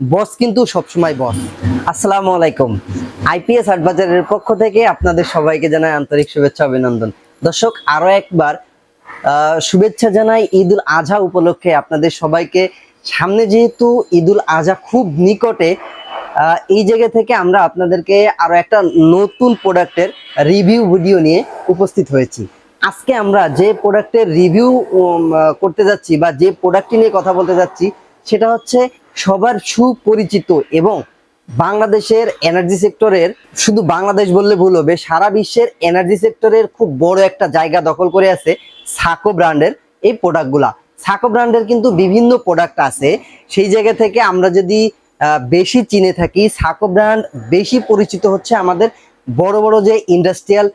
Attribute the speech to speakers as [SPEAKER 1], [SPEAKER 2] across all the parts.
[SPEAKER 1] বস কিন্তু সবসময় বস। আসসালামু আলাইকুম। আইপিএস হাটবাজারের পক্ষ থেকে আপনাদের সবাইকে জানাই আন্তরিক শুভেচ্ছা, অভিনন্দন। দর্শক, আরও একবার শুভেচ্ছা জানাই ঈদুল আজহা উপলক্ষে আপনাদের সবাইকে। সামনে যেহেতু ঈদুল আজহা খুব নিকটে এই জায়গা থেকে আমরা আপনাদেরকে আরও একটা নতুন প্রোডাক্টের রিভিউ ভিডিও নিয়ে উপস্থিত হয়েছি। আজকে আমরা যে প্রোডাক্টের রিভিউ করতে যাচ্ছি বা যে প্রোডাক্টটি নিয়ে কথা বলতে যাচ্ছি সেটা হচ্ছে সবার সুপরিচিত এবং বাংলাদেশের এনার্জি সেক্টরের শুধু বাংলাদেশ বললে ভুল হবে, সারা বিশ্বের এনার্জি সেক্টরের খুব বড় একটা জায়গা দখল করে আছে সাকো ব্র্যান্ডের এই প্রোডাক্টগুলা সাকো ব্র্যান্ডের কিন্তু বিভিন্ন প্রোডাক্ট আছে। সেই জায়গা থেকে আমরা যদি বেশি চিনে থাকি সাকো ব্র্যান্ড বেশি পরিচিত হচ্ছে আমাদের বড় বড় যে ইন্ডাস্ট্রিয়াল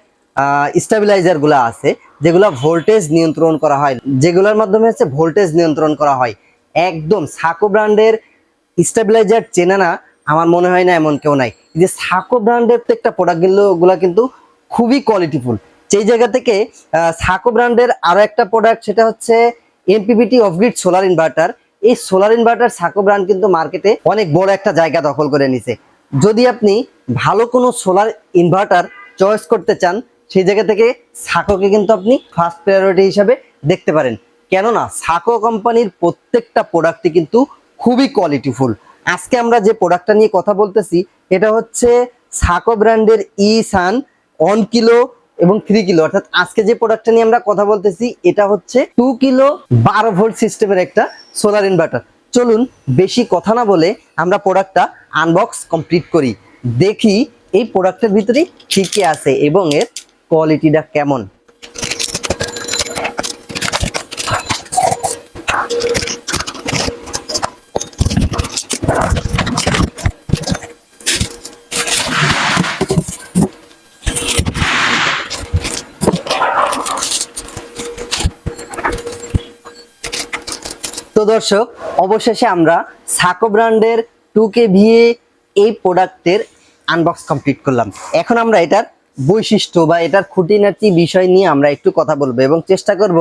[SPEAKER 1] স্টেবিলাইজারগুলা আছে, যেগুলো ভোল্টেজ নিয়ন্ত্রণ করা হয়, যেগুলোর মাধ্যমে হচ্ছে ভোল্টেজ নিয়ন্ত্রণ করা হয়। একদম সাকো ব্র্যান্ডের স্টেবিলাইজার চেনে না, আমার মনে হয় না এমন কেউ নাই। যে সাকো ব্র্যান্ডের প্রত্যেকটা প্রোডাক্টগুলো কিন্তু খুবই কোয়ালিটিফুল সেই জায়গা থেকে সাকো ব্র্যান্ডের আরও একটা প্রোডাক্ট সেটা হচ্ছে MPPT off grid solar inverter এই সোলার ইনভার্টার সাকো ব্র্যান্ড কিন্তু মার্কেটে অনেক বড় একটা জায়গা দখল করে নিছে। যদি আপনি ভালো কোনো সোলার ইনভার্টার চয়েস করতে চান, সেই জায়গা থেকে সাকোকে কিন্তু আপনি ফার্স্ট প্রায়োরিটি হিসাবে দেখতে পারেন। কেননা সাকো কোম্পানির প্রত্যেকটা প্রোডাক্টই কিন্তু খুবই কোয়ালিটিফুল আজকে আমরা যে প্রোডাক্টটা নিয়ে কথা বলতেছি, এটা হচ্ছে সাকো ব্র্যান্ডের ই সান ওয়ান কিলো এবং থ্রি কিলো অর্থাৎ আজকে যে প্রোডাক্টটা নিয়ে আমরা কথা বলতেছি, এটা হচ্ছে টু কিলো বারো ভোল্ট সিস্টেমের একটা সোলার ইনভার্টার চলুন বেশি কথা না বলে আমরা প্রোডাক্টটা আনবক্স কমপ্লিট করি। দেখি এই প্রোডাক্টের ভিতরে কি আছে এবং এর কোয়ালিটিটা কেমন। দর্শক, অবশেষে আমরা সাকো ব্র্যান্ডের টু কে ভিএ এই প্রোডাক্টের আনবক্স কমপ্লিট করলাম। এখন আমরা এটার বৈশিষ্ট্য বা এটার খুঁটিনাটি বিষয় নিয়ে আমরা একটু কথা বলব এবং চেষ্টা করব,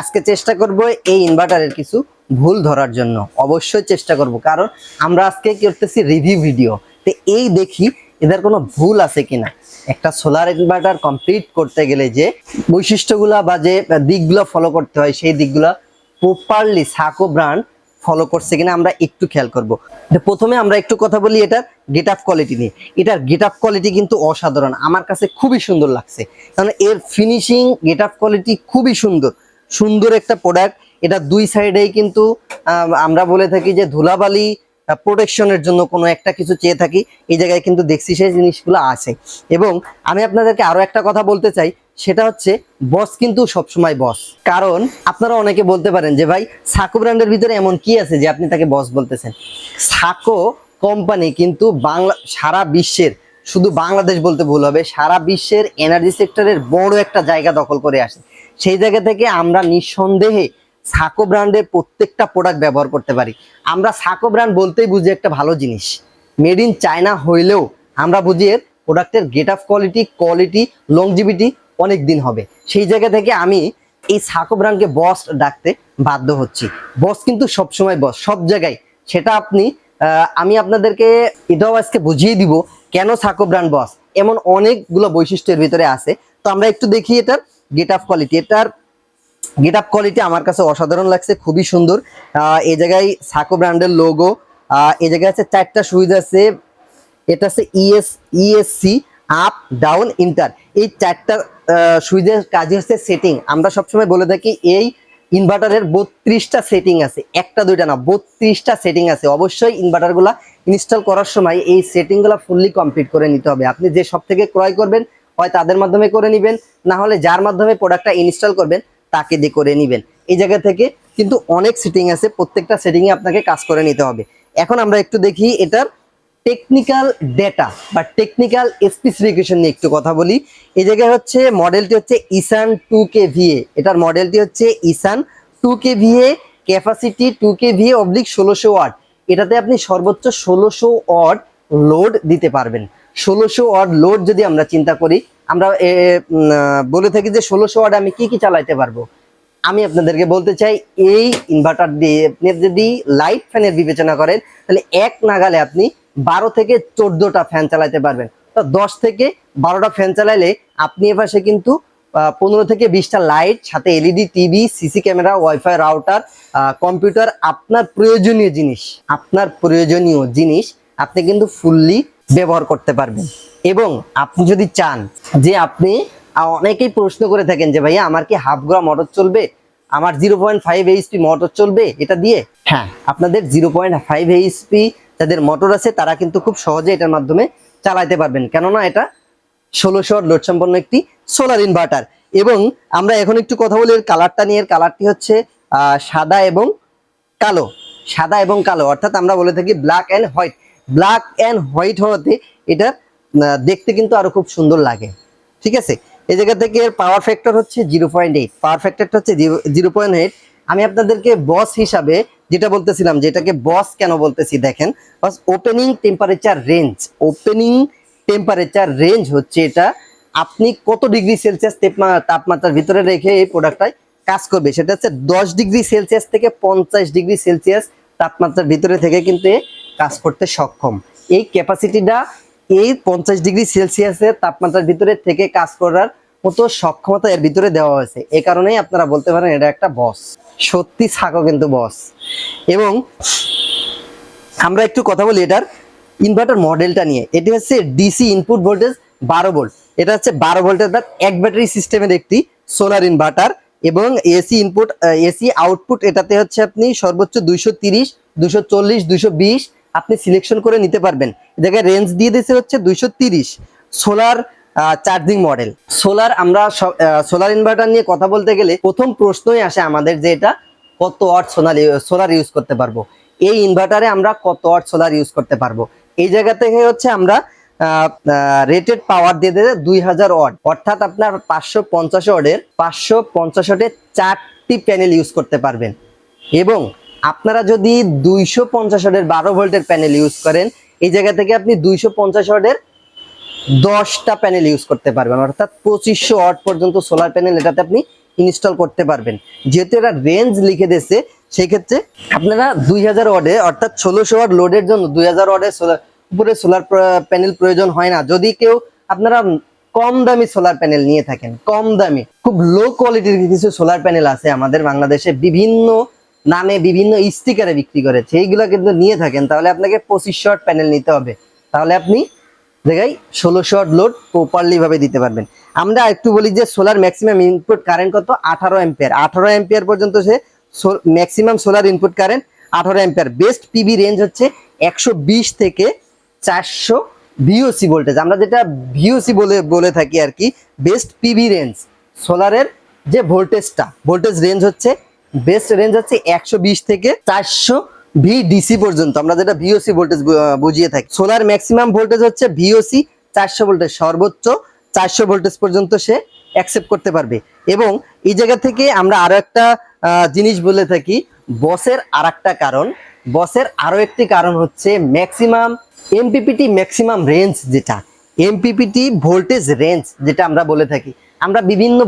[SPEAKER 1] আজকে চেষ্টা করব এই ইনভার্টারের কিছু ভুল ধরার জন্য। অবশ্যই চেষ্টা করব, কারণ আমরা আজকে করতেছি রিভিউ ভিডিও তো এই দেখি এদের কোনো ভুল আছে কিনা। একটা সোলার ইনভার্টার কমপ্লিট করতে গেলে যে বৈশিষ্ট্যগুলা বা যে দিকগুলো ফলো করতে হয়, সেই দিকগুলা প্রপারলি সাকো ব্র্যান্ড ফলো করছে কিনা আমরা একটু খেয়াল করব। প্রথমে আমরা একটু কথা বলি এটার গেট আপ কোয়ালিটি নিয়ে। এটার গেট আপ কোয়ালিটি কিন্তু অসাধারণ, আমার কাছে খুবই সুন্দর লাগছে। কারণ এর ফিনিশিং গেট আপ কোয়ালিটি খুবই সুন্দর। সুন্দর একটা প্রোডাক্ট এটা দুই সাইডেই কিন্তু আমরা বলে থাকি যে ধুলাবালি প্রোটেকশনের জন্য কোনো একটা কিছু চেয়ে থাকি, এই জায়গায় কিন্তু দেখছি সেই জিনিসগুলো আছে। এবং আমি আপনাদেরকে আরও একটা কথা বলতে চাই, সেটা হচ্ছে বস কিন্তু সবসময় বস কারণ আপনারা অনেকে বলতে পারেন যে, ভাই, সাকো ব্র্যান্ডের ভিতরে এমন কি আছে যে আপনি তাকে বস বলতেছেন? সাকো কোম্পানি কিন্তু বাংলা, সারা বিশ্বের, শুধু বাংলাদেশ বলতে ভুল হবে, সারা বিশ্বের এনার্জি সেক্টরের বড় একটা জায়গা দখল করে আসে। সেই জায়গা থেকে আমরা নিঃসন্দেহে সাকো ব্র্যান্ডের প্রত্যেকটা প্রোডাক্ট ব্যবহার করতে পারি। আমরা সাকো ব্র্যান্ড বলতেই বুঝি একটা ভালো জিনিস। মেড ইন চায়না হইলেও আমরা বুঝি এর প্রোডাক্টের get up quality quality longevity অনেক দিন হবে। সেই জায়গা থেকে আমি এই সাকো ব্র্যান্ডকে বস ডাকতে বাধ্য হচ্ছি। বস কিন্তু সবসময় বস সব জায়গায়। সেটা আপনি আমি আপনাদেরকে এটাও আজকে বুঝিয়ে দিব, কেন সাকো ব্র্যান্ড বস এমন অনেকগুলো বৈশিষ্ট্যের ভিতরে আছে। তো আমরা একটু দেখি এটার গেট আপ কোয়ালিটি এটার গেট আপ কোয়ালিটি আমার কাছে অসাধারণ লাগছে, খুবই সুন্দর। এই জায়গায় সাকো ব্র্যান্ডের লোগো এই জায়গায় আছে চারটা সুইচ আছে, এটা আছে ES ESC up down enter এই চারটা সুইচের কাজই হচ্ছে সেটিং আমরা সবসময় বলে থাকি এই ইনভার্টারের বত্রিশটা সেটিং আছে, একটা, দুইটা না, বত্রিশটা সেটিং আছে। অবশ্যই ইনভার্টারগুলা ইনস্টল করার সময় এই সেটিংগুলো ফুললি কমপ্লিট করে নিতে হবে। আপনি যে সব থেকে ক্রয় করবেন, হয় তাদের মাধ্যমে করে নেবেন, না হলে যার মাধ্যমে প্রোডাক্টটা ইনস্টল করবেন তাকে দিয়ে করে নেবেন। এই জায়গা থেকে কিন্তু অনেক সেটিং আছে, প্রত্যেকটা সেটিংয়ে আপনাকে কাজ করে নিতে হবে। এখন আমরা একটু দেখি এটার টেকনিক্যাল ডেটা বা টেকনিক্যাল স্পেসিফিকেশন নিয়ে একটু কথা বলি। এই জায়গায় হচ্ছে মডেলটি হচ্ছে ইসান টু কে ভিএ এটার মডেলটি হচ্ছে E sun two K VA capacity two K VA oblique ষোলোশো ওয়াট এটাতে আপনি সর্বোচ্চ ষোলোশো ওয়াট লোড দিতে পারবেন। ষোলোশো ওয়াট লোড যদি আমরা চিন্তা করি আমরা বলে থাকি যে ষোলোশো ওয়াট আমি কি কি চালাইতে পারব? আমি আপনাদেরকে বলতে চাই, এই ইনভার্টার দিয়ে আপনি যদি লাইট ফ্যানের বিবেচনা করেন, তাহলে এক নাগালে আপনি বারো থেকে চোদ্দটা ফ্যান চালাতে পারবেন। তো দশ থেকে বারোটা ফ্যান চালাইলে আপনি এপাশে কিন্তু পনেরো থেকে বিশটা লাইট সাথে LED TV CC camera WiFi router computer আপনার প্রয়োজনীয় জিনিস, আপনার প্রয়োজনীয় জিনিস আপনি কিন্তু ফুললি ব্যবহার করতে পারবেন। এবং আপনি যদি চান যে আপনি অনেকেই প্রশ্ন করে থাকেন যে ভাইয়া আমার কি হাফ গ্রাম মোটর চলবে? আমার zero point five HP motor চলবে? এটা দিয়ে? হ্যাঁ আপনাদের জিরো পয়েন্ট ফাইভ এইচপি যাদের মোটর আছে তারা কিন্তু খুব সহজে এটার মাধ্যমে চালাইতে পারবেন। কেননা এটা ষোলোশো লোড সম্পন্ন একটি সোলার ইনভার্টার এবং আমরা এখন একটু কথা বলি এর কালারটা নিয়ে। এর কালারটি হচ্ছে সাদা এবং কালো। সাদা এবং কালো অর্থাৎ আমরা বলে থাকি black and white black and white হওয়াতে এটা আহ, দেখতে কিন্তু আরও খুব সুন্দর লাগে। ঠিক আছে? এই জায়গা থেকে এর পাওয়ার ফ্যাক্টর হচ্ছে জিরো পয়েন্ট এইট পাওয়ার ফ্যাক্টরটা হচ্ছে জিরো পয়েন্ট এইট আমি আপনাদেরকে বস হিসাবে যেটা বলতেছিলাম যে এটাকে বস কেন বলতেছি, দেখেন। Boss opening temperature range opening temperature range হচ্ছে এটা। আপনি কত ডিগ্রি সেলসিয়াস তাপমাত্রার ভিতরে রেখে এই প্রোডাক্টটায় কাজ করবে? সেটা হচ্ছে দশ ডিগ্রি সেলসিয়াস থেকে পঞ্চাশ ডিগ্রি সেলসিয়াস তাপমাত্রার ভিতরে থেকে কিন্তু কাজ করতে সক্ষম। এই ক্যাপাসিটিটা এই পঞ্চাশ ডিগ্রি সেলসিয়াসের তাপমাত্রার ভিতরে থেকে কাজ করার মতো সক্ষমতা এর ভিতরে দেওয়া হয়েছে। এ কারণেই আপনারা বলতে পারেন এটা একটা বস সত্যি থাকো কিন্তু বস এবং আমরা একটু কথা বলি এটার ইনভার্টার মডেলটা নিয়ে। এটি হচ্ছে ডিসি ইনপুট ভোল্টেজ বারো ভোল্ট এটা হচ্ছে বারো ভোল্টের বাদ এক ব্যাটারি সিস্টেমের একটি সোলার ইনভার্টার এবং এসি ইনপুট এসি আউটপুট এটাতে হচ্ছে আপনি সর্বোচ্চ দুইশো তিরিশ দুশো চল্লিশ দুশো বিশ আপনি সিলেকশন করে নিতে পারবেন। এটাকে রেঞ্জ দিয়ে দিয়েছে হচ্ছে দুইশো তিরিশ সোলার চার্জিং মডেল সোলার আমরা সোলার ইনভার্টার নিয়ে কথা বলতে গেলে প্রথম প্রশ্নই আসে আমাদের যে এটা কত ওয়াট সোলার সোলার ইউজ করতে পারব। এই ইনভার্টারে আমরা কত ওয়াট সোলার ইউজ করতে পারব। এই জায়গা থেকে হচ্ছে আমরা রেটেড পাওয়ার দিয়ে দেবে দুই হাজার ওয়াট অর্থাৎ আপনার পাঁচশো পঞ্চাশ ওয়াটের পাঁচশো পঞ্চাশ ওয়াটের চারটি প্যানেল ইউজ করতে পারবেন। এবং আপনারা যদি দুইশো পঞ্চাশ ওয়াটের বারো ভোল্টের প্যানেল ইউজ করেন, এই জায়গা থেকে আপনি দুইশো পঞ্চাশ ওয়াটের দশটা প্যানেল ইউজ করতে পারবেন। অর্থাৎ পঁচিশশো ওয়াট পর্যন্ত সোলার প্যানেল এটাতে আপনি ইনস্টল করতে পারবেন। যেহেতু এটা রেঞ্জ লিখে দিয়েছে সেই ক্ষেত্রে আপনারা দুই হাজার ওয়ার্ডে অর্থাৎ ষোলোশো ওয়াট লোডের জন্য দুই হাজার ওয়ার্ডের সোলার উপরে সোলার প্যানেল প্রয়োজন হয় না। যদি কেউ আপনারা কম দামি সোলার প্যানেল নিয়ে থাকেন, কম দামি, খুব লো কোয়ালিটির কিছু সোলার প্যানেল আছে আমাদের বাংলাদেশে। বিভিন্ন নামে বিভিন্ন স্টিকারে বিক্রি করে। সেইগুলো কিন্তু নিয়ে থাকেন। তাহলে আপনাকে পঁচিশশো ওয়াট প্যানেল নিতে হবে। তাহলে আপনি জায়গায় ষোলোশো ওয়াট লোড প্রপারলি ভাবে দিতে পারবেন। আমরা একটু বলি যে সোলার ম্যাক্সিমাম ইনপুট কারেন্ট কত? আঠারো অ্যাম্পিয়ার আঠারো অ্যাম্পিয়ার পর্যন্ত সে ম্যাক্সিমাম সোলার ইনপুট কারেন্ট আঠারো অ্যাম্পিয়ার বেস্ট পিবি রেঞ্জ হচ্ছে একশো বিশ থেকে চারশো ভিওসি ভোল্টেজ আমরা যেটা ভিওসি বলে বলে থাকি আর কি বেস্ট পিবি রেঞ্জ সোলারের যে ভোল্টেজটা ভোল্টেজ রেঞ্জ হচ্ছে বেস্ট রেঞ্জ হচ্ছে একশো থেকে চারশো ভিডিসি পর্যন্ত। আমরা যেটা ভিওসি ভোল্টেজ বুঝিয়ে থাকি। সোলার ম্যাক্সিমাম ভোল্টেজ হচ্ছে ভিওসি চারশো ভোল্টেজ সর্বোচ্চ চারশো ভোল্টেজ পর্যন্ত সে অ্যাকসেপ্ট করতে পারবে। এবং এই জায়গা থেকে আমরা আরও একটা জিনিস বলে থাকি, বসের আর কারণ। বসের আরও একটি কারণ হচ্ছে ম্যাক্সিমাম এমপিপিটি ম্যাক্সিমাম রেঞ্জ যেটা। এমপিপিটি ভোল্টেজ রেঞ্জ যেটা আমরা বলে থাকি। আমরা বিভিন্ন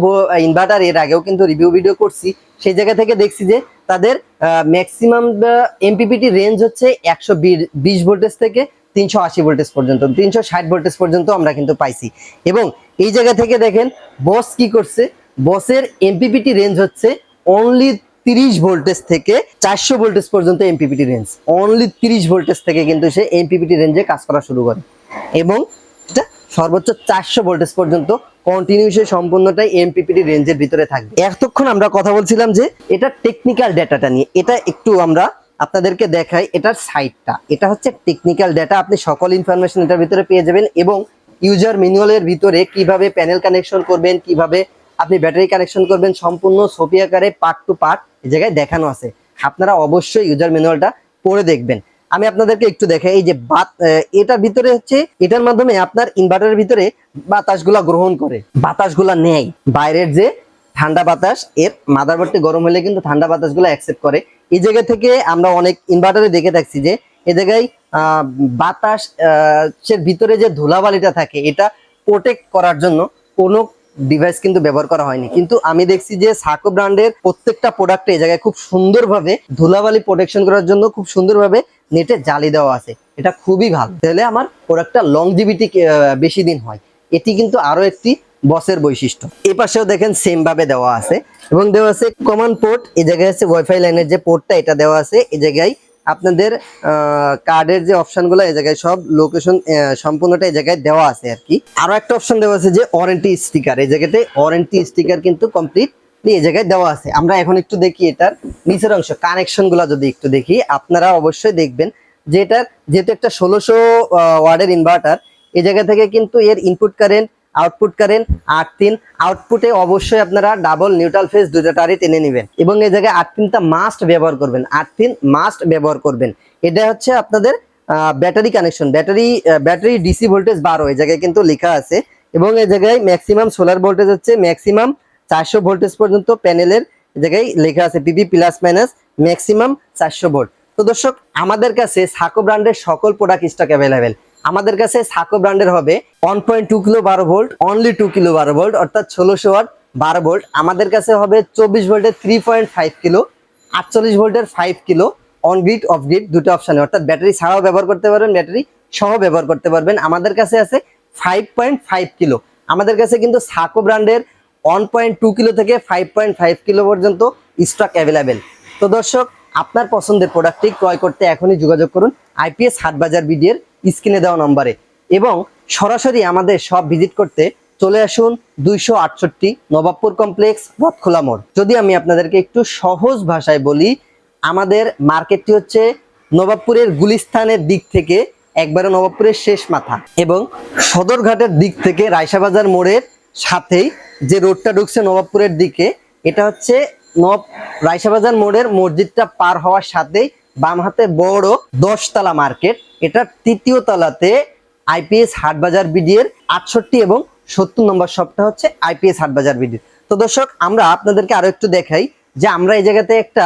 [SPEAKER 1] ইনভার্টার এর আগেও কিন্তু রিভিউ ভিডিও করছি। সেই জায়গা থেকে দেখছি যে তাদের ম্যাক্সিমাম এমপিপিটি রেঞ্জ হচ্ছে একশো বিশ ভোল্টেজ থেকে তিনশো আশি ভোল্টেজ পর্যন্ত, তিনশো ষাট ভোল্টেজ পর্যন্ত আমরা কিন্তু পাইছি। এবং এই জায়গা থেকে দেখেন বস কি করছে? বসের এমপিপিটি রেঞ্জ হচ্ছে অনলি তিরিশ ভোল্টেজ থেকে চারশো ভোল্টেজ পর্যন্ত এমপিপিটি রেঞ্জ অনলি তিরিশ ভোল্টেজ থেকে কিন্তু সে এমপিপিটি রেঞ্জে কাজ করা শুরু করে। এবং সর্বোচ্চ চারশো ভোল্টেজ পর্যন্ত কন্টিনিউসে সম্পূর্ণটাই এমপিপিটি রেঞ্জের ভিতরে থাকবে। এতক্ষণ আমরা কথা বলছিলাম যে এটা টেকনিক্যাল ডেটাটা নিয়ে। এটা একটু আমরা আপনাদেরকে দেখাই এটার সাইটটা এটা হচ্ছে টেকনিক্যাল ডেটা আপনি সকল ইনফরমেশন এটার ভিতরে পেয়ে যাবেন এবং ইউজার ম্যানুয়ালের ভিতরে কীভাবে প্যানেল কানেকশন করবেন, কীভাবে আপনি ব্যাটারি কানেকশন করবেন, সম্পূর্ণ ছবি আকারে পার্ট টু পার্ট এই জায়গায় দেখানো আছে। আপনারা অবশ্যই ইউজার ম্যানুয়ালটা পড়ে দেখবেন। আমি আপনাদেরকে একটু দেখাই এই যে বাত এটার ভিতরে হচ্ছে এটার মাধ্যমে আপনার ইনভার্টারের ভিতরে বাতাসগুলা গ্রহণ করে। বাতাসগুলা নেয় বাইরের যে ঠান্ডা বাতাস এর মাদারবোর্ডটি গরম হলে কিন্তু ঠান্ডা বাতাসগুলো অ্যাকসেপ্ট করে। এই জায়গা থেকে আমরা অনেক ইনভার্টারে দেখে থাকছি যে এ জায়গায় আহ, বাতাস আহ, ভিতরে যে ধুলাবালিটা থাকে এটা প্রোটেক্ট করার জন্য কোনো ডিভাইস কিন্তু ব্যবহার করা হয়নি। কিন্তু আমি দেখছি যে সাকো ব্র্যান্ডের প্রত্যেকটা প্রোডাক্টে এই জায়গায় খুব সুন্দরভাবে ধুলাবালি প্রোটেকশন করার জন্য খুব সুন্দরভাবে নেটে জালি দেওয়া আছে। এটা খুবই ভালো। তাহলে আমার প্রোডাক্টটা লংজিভিটি বেশি দিন হয়। এটি কিন্তু আরও একটি বসের বৈশিষ্ট্য। এই পাশেও দেখেন সেম ভাবে দেওয়া আছে। এবং দেওয়া আছে কমন পোর্ট এই জায়গায় আছে ওয়াইফাই লাইনের যে পোর্টটা এটা দেওয়া আছে। এই জায়গায় আপনাদের কার্ডের যে অপশনগুলো এই জায়গায় সব লোকেশন সম্পূর্ণটা এই জায়গায় দেওয়া আছে আর কি। আরও একটা অপশন দেওয়া আছে যে ওয়ারেন্টি স্টিকার এই জায়গাতে ওয়ারেন্টি স্টিকার কিন্তু কমপ্লিট এই জায়গায় দেওয়া আছে। আমরা এখন একটু দেখি এটার নিচের অংশ কানেকশনগুলা যদি একটু দেখি, আপনারা অবশ্যই দেখবেন যে এটার যেহেতু একটা ষোলোশো ওয়ার্ডের ইনভার্টার এই জায়গা থেকে কিন্তু এর ইনপুট কারেন্ট আউটপুট কারেন্ট আট তিন। আউটপুটে অবশ্যই আপনারা ডাবল নিউট্রাল ফেজ দুইটা তারই টেনে নেবেন। এবং এই জায়গায় আট তিনটা মাস্ট ব্যবহার করবেন। আট তিন মাস্ট ব্যবহার করবেন। এটা হচ্ছে আপনাদের battery connection battery battery DC voltage বারো। এই জায়গায় কিন্তু লেখা আছে। এবং এই জায়গায় ম্যাক্সিমাম সোলার ভোল্টেজ হচ্ছে ম্যাক্সিমাম চারশো ভোল্টেজ পর্যন্ত প্যানেলের জায়গায় লেখা আছে। পিপি প্লাস মাইনাস ম্যাক্সিমাম চারশো ভোল্ট তো দর্শক, আমাদের কাছে সাকো ব্র্যান্ডের সকল প্রোডাক্ট স্টক অ্যাভেলেবেল আমাদের কাছে সাকো ব্র্যান্ডের হবে ওয়ান পয়েন্ট টু কিলো বারো ভোল্ট অনলি টু কিলো বারো ভোল্ট, অর্থাৎ ষোলোশো ওয়াট বারো ভোল্ট। আমাদের কাছে হবে চব্বিশ ভোল্টের থ্রি পয়েন্ট ফাইভ কিলো, আটচল্লিশ ভোল্টের five kilo on grid off grid দুটো অপশানে অর্থাৎ ব্যাটারি ছাড়াও ব্যবহার করতে পারবেন, ব্যাটারি সহ ব্যবহার করতে পারবেন। আমাদের কাছে আছে ফাইভ পয়েন্ট ফাইভ কিলো। আমাদের কাছে কিন্তু সাকো ব্র্যান্ডের ওয়ান পয়েন্ট টু কিলো থেকে ফাইভ পয়েন্ট ফাইভ কিলো পর্যন্ত স্টক অ্যাভেলেবেল তো দর্শক, আপনার পছন্দের প্রোডাক্টটি ক্রয় করতে এখনই যোগাযোগ করুন। আইপিএস হাটবাজার বিডিএর স্ক্রিনে দেওয়া নম্বরে। এবং সরাসরি আমাদের সব ভিজিট করতে চলে আসুন দুইশো আটষট্টি নবাবপুর কমপ্লেক্স, রথখোলা মোড়। যদি আমি আপনাদেরকে একটু সহজ ভাষায় বলি, আমাদের মার্কেটটি হচ্ছে নবাবপুরের গুলিস্তানের দিক থেকে একবারে নবাবপুরের শেষ মাথা এবং সদরঘাটের দিক থেকে রায়সাবাজার মোড়ের সাথেই যে রোডটা ঢুকছে নবাবপুরের দিকে, এটা হচ্ছে নব রায়সাবাজার মোড়ের মসজিদটা পার হওয়ার সাথেই বাম হাতে বড় দশতলা মার্কেট। এটার তৃতীয় তলাতে আইপিএস হাটবাজার বিডিএর আটষট্টি এবং সত্তর নম্বর শপটা হচ্ছে আইপিএস হাটবাজার বিডি। তো দর্শক, আমরা আপনাদেরকে আরও একটু দেখাই যে আমরা এই জায়গাতে একটা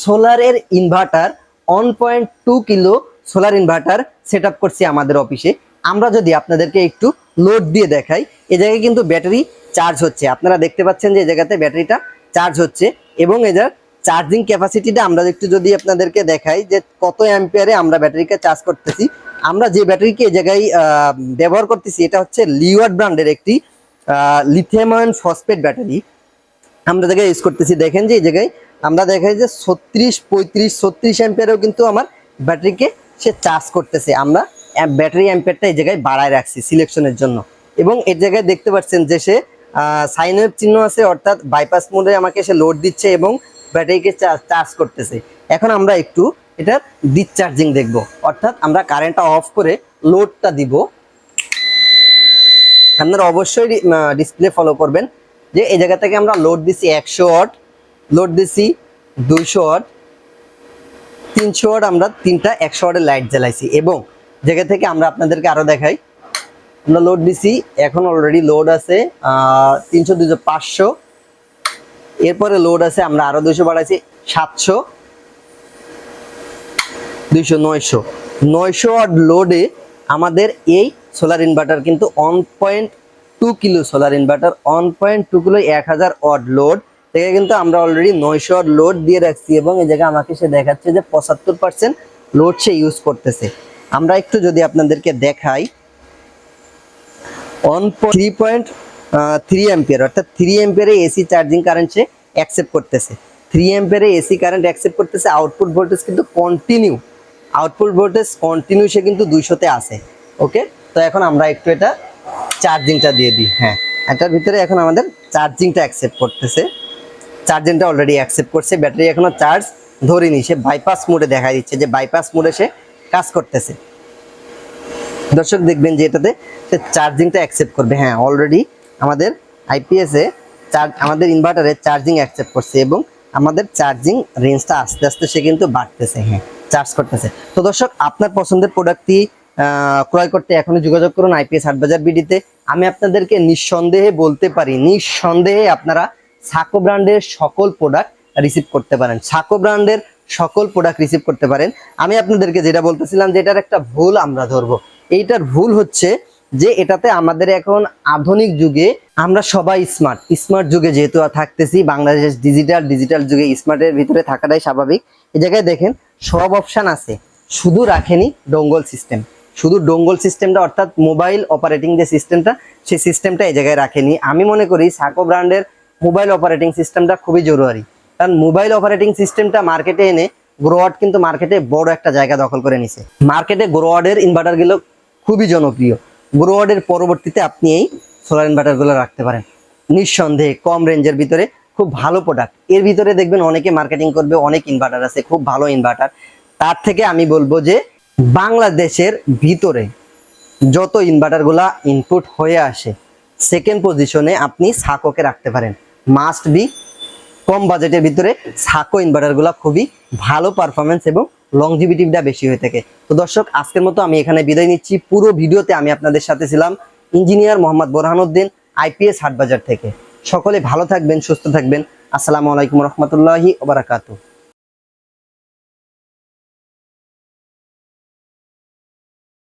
[SPEAKER 1] সোলারের inverter one point two kilo solar inverter set করছি আমাদের অফিসে। আমরা যদি আপনাদেরকে একটু লোড দিয়ে দেখাই, এ জায়গায় কিন্তু ব্যাটারি চার্জ হচ্ছে। আপনারা দেখতে পাচ্ছেন যে এই জায়গাতে ব্যাটারিটা চার্জ হচ্ছে এবং এটার চার্জিং ক্যাপাসিটিটা আমরা একটু যদি আপনাদেরকে দেখাই যে কত অ্যাম্পিয়ারে আমরা ব্যাটারিকে চার্জ করতেছি। আমরা যে ব্যাটারিকে এই জায়গায় ব্যবহার করতেছি, এটা হচ্ছে লিওয়ার্ড ব্র্যান্ডের একটি লিথিয়াম আয়ন ফসফেট ব্যাটারি। আমরা জায়গায় ইউজ করতেছি, দেখেন যে এই জায়গায়, আমরা দেখাই যে ছত্রিশ, পঁয়ত্রিশ, ছত্রিশ অ্যাম্পিয়ারেও কিন্তু আমার ব্যাটারিকে সে চার্জ করতেছে। আমরা ব্যাটারি অ্যাম্পিয়ারটা এই জায়গায় বাড়ায় রাখছি সিলেকশনের জন্য। এবং এর জায়গায় দেখতে পাচ্ছেন যে সে সাইন চিহ্ন আছে, অর্থাৎ বাইপাস মোডে আমাকে সে লোড দিচ্ছে এবং ব্যাটারিকে চার্জ করতেছে। এখন আমরা একটু এটার ডিসচার্জিং দেখব। অর্থাৎ আমরা কারেন্টটা অফ করে লোডটা দিব। আপনারা অবশ্যই ডিসপ্লে ফলো করবেন যে এই জায়গা থেকে আমরা লোড দিছি একশো ওয়াট লোড দিছি দুইশো ওয়াট তিনশো ওয়াট আমরা তিনটা একশো ওয়াটের লাইট জ্বালাইছি এবং জায়গা থেকে আমরা আপনাদেরকে আরও দেখাই। আমরা লোড দিছি, এখন অলরেডি লোড আছে তিনশো দুশো পাঁচশো। এরপরে লোড আছে, আমরা আরও দুশো বাড়াইছি, সাতশো, দুইশো, নয়শো। নয়শো ওয়াট লোডে আমাদের এই সোলার ইনভার্টার কিন্তু one point two kilo solar inverter one point two kilo এক হাজার ওয়াট লোড থেকে কিন্তু আমরা অলরেডি নয়শো ওয়াট লোড দিয়ে রাখছি এবং এই জায়গায় আমাকে সে দেখাচ্ছে যে পঁচাত্তর পার্সেন্ট লোড সে ইউজ করতেছে। আমরা একটু যদি আপনাদেরকে দেখাই one three point three ampere অর্থাৎ থ্রি অ্যাম্পিয়ারে এসি চার্জিং কারেন্ট সে অ্যাকসেপ্ট করতেছে। থ্রি অ্যাম্পিয়ারে এসি কারেন্ট অ্যাকসেপ্ট করতেছে আউটপুট ভোল্টেজ কিন্তু কন্টিনিউ আউটপুট ভোল্টেজ কন্টিনিউ সে কিন্তু দুইশোতে আসে ওকে তো এখন আমরা একটু এটা চার্জিংটা দিয়ে দিই হ্যাঁ। এটার ভিতরে এখন আমাদের চার্জিংটা অ্যাকসেপ্ট করতেছে। চার্জিংটা অলরেডি অ্যাকসেপ্ট করছে ব্যাটারি এখনও চার্জ ধরিনি, সে বাইপাস মোডে দেখা দিচ্ছে যে বাইপাস মোডে সে কাজ করতেছে। দর্শক দেখবেন যে এটাতে সে চার্জিংটা অ্যাকসেপ্ট করবে হ্যাঁ অলরেডি আমাদের আইপিএসে চার্জ আমাদের ইনভার্টারে চার্জিং অ্যাকসেপ্ট করছে এবং আমাদের চার্জিং রেঞ্জটা আস্তে আস্তে সে কিন্তু বাড়তেছে হ্যাঁ চার্জ করতেছে। তো দর্শক, আপনার পছন্দের প্রোডাক্টটি ক্রয় করতে এখনই যোগাযোগ করুন আইপিএস হাট বাজার বিডিতে আমি আপনাদেরকে নিঃসন্দেহে বলতে পারি, নিঃসন্দেহে আপনারা সাকো ব্র্যান্ডের সকল প্রোডাক্ট রিসিভ করতে পারেন। সাকো ব্র্যান্ডের সকল প্রোডাক্ট রিসিভ করতে পারেন। আমি আপনাদেরকে যেটা বলতেছিলাম যে এটার একটা ভুল আমরা ধরবো। এইটার ভুল হচ্ছে যে এটাতে আমাদের এখন আধুনিক যুগে আমরা সবাই স্মার্ট স্মার্ট যুগে যেহেতু থাকতেছি বাংলাদেশ ডিজিটাল ডিজিটাল যুগে স্মার্টের ভিতরে থাকাটাই স্বাভাবিক। এই জায়গায় দেখেন, সব অপশান আছে। শুধু রাখেনি ডোঙ্গল সিস্টেম শুধু ডোঙ্গল সিস্টেমটা অর্থাৎ মোবাইল অপারেটিং যে সিস্টেমটা সেই সিস্টেমটা এই জায়গায় রাখেনি। আমি মনে করি সাকো ব্র্যান্ডের মোবাইল অপারেটিং সিস্টেমটা খুবই জরুরি। কারণ মোবাইল অপারেটিং সিস্টেমটা মার্কেটে এনে গ্রোয়ার্ড কিন্তু মার্কেটে বড় একটা জায়গা দখল করে নিছে। মার্কেটে গ্রোয়ার্ডের ইনভার্টারগুলো খুবই জনপ্রিয়। গ্রোয়ার্ডের পরবর্তীতে আপনি এই সোলার ইনভার্টারগুলো রাখতে পারেন। নিঃসন্দেহে কম রেঞ্জের ভিতরে খুব ভালো প্রোডাক্টের ভিতরে দেখবেন অনেকে মার্কেটিং করবে, অনেক ইনভার্টার আছে, খুব ভালো ইনভার্টার তার থেকে আমি বলব যে বাংলাদেশের ভিতরে যত ইনভার্টারগুলা ইনপুট হয়ে আসে সেকেন্ড পজিশনে আপনি সাকোকে রাখতে পারেন। মাস্ট বি কম বাজেটের ভিতরে সাকো ইনভার্টারগুলো খুবই ভালো পারফরমেন্স এবং লংজিভিটিটা বেশি হয়ে থাকে। তো দর্শক, আজকের মতো আমি এখানে বিদায় নিচ্ছি। পুরো ভিডিওতে আমি আপনাদের সাথে ছিলাম ইঞ্জিনিয়ার মোহাম্মদ বোরহানুদ্দিন আইপিএস হাটবাজার থেকে। সকলে ভালো থাকবেন, সুস্থ থাকবেন। আসসালামু আলাইকুম রহমতুল্লাহি ওবারাকাতু